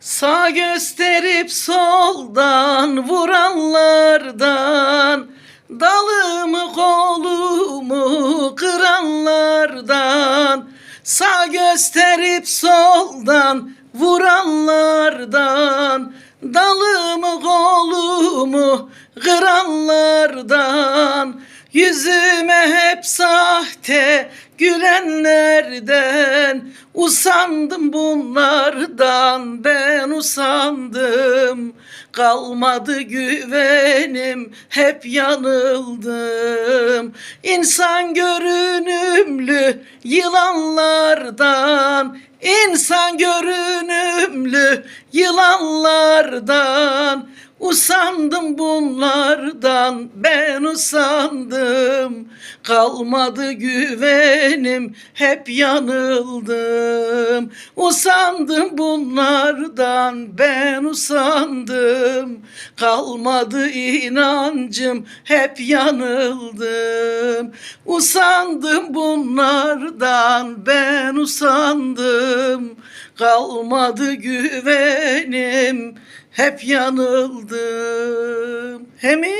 Sağ gösterip soldan vuranlardan Dalımı kolumu kıranlardan Sağ gösterip soldan vuranlardan Dalımı kolumu kıranlardan Yüzüme hep sahte gülenlerden Usandım bunlardan. Ben usandım Kalmadı güvenim hep yanıldım. İnsan görünümlü yılanlardan İnsan görünümlü yılanlardan Usandım bunlardan ben usandım. Kalmadı güvenim hep yanıldım. Usandım bunlardan ben usandım. Kalmadı inancım hep yanıldım. Usandım bunlardan ben usandım. Kalmadı güvenim hep yanıldım. He mi?